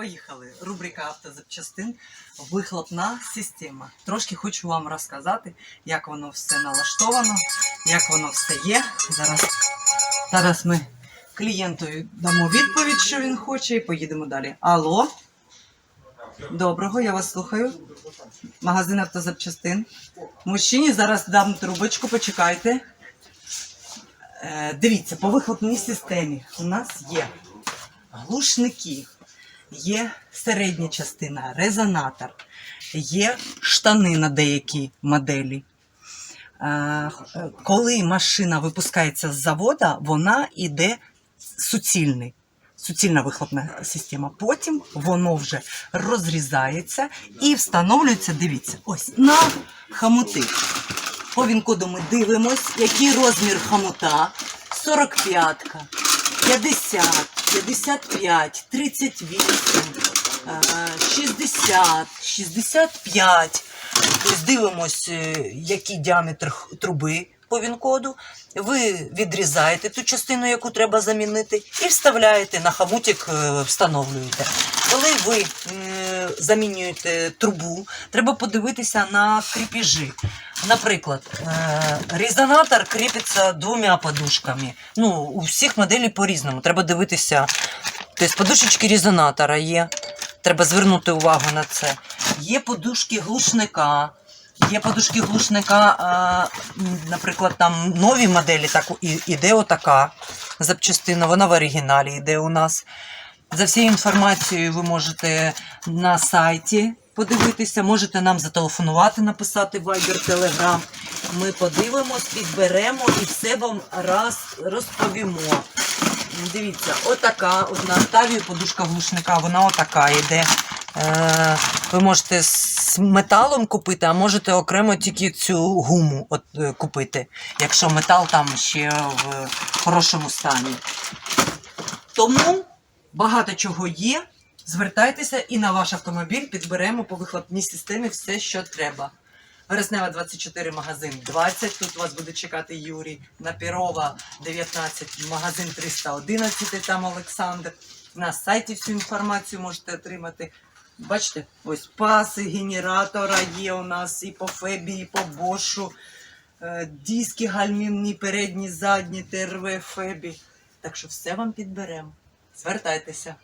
Поїхали. Рубрика автозапчастин. Вихлопна система. Трошки хочу вам розказати, як воно все налаштовано, як воно все є. Зараз, зараз ми клієнту дамо відповідь, що він хоче, і поїдемо далі. Алло. Доброго, я вас слухаю. Магазин автозапчастин. Мужчині зараз дам трубочку, почекайте. Е, дивіться, по вихлопній системі у нас є глушники, є середня частина, резонатор, є штани на деякі моделі. Е, коли машина випускається з завода, вона йде суцільний. Суцільна вихлопна система. Потім воно вже розрізається і встановлюється, дивіться, ось на хомути. По вінкоду ми дивимось, який розмір хомута. 45, 50, 55, 38, е, 60, 65. Тобто дивимось, е, який діаметр труби по вінкоду. Ви відрізаєте ту частину, яку треба замінити, і вставляєте на хомутик, е, встановлюєте. Коли ви замінюєте трубу, треба подивитися на кріпіжі. Наприклад, е, резонатор кріпиться двома подушками. Ну, у всіх моделей по-різному. Треба дивитися. Тобто подушечки резонатора є. Треба звернути увагу на це. Є подушки глушника. Є подушки глушника, а, наприклад, там нові моделі, так іде отака запчастина, вона в оригіналі йде у нас. За всією інформацією ви можете на сайті подивитися, можете нам зателефонувати, написати Viber, Telegram. Ми подивимось, підберемо і все вам раз розповімо. Дивіться, отака, от на подушка глушника, вона отака йде. Е, ви можете з металом купити, а можете окремо тільки цю гуму от, е, купити, якщо метал там ще в хорошому стані. Тому багато чого є. Звертайтеся і на ваш автомобіль підберемо по вихлопній системі все, що треба. Вереснева 24, магазин 20. Тут вас буде чекати Юрій. На Пірова 19, магазин 311, там Олександр. На сайті всю інформацію можете отримати. Бачите, ось паси генератора є у нас і по Фебі, і по Бошу. Е, Диски гальмівні, передні, задні, ТРВ, Фебі. Так що все вам підберемо. Звертайтеся.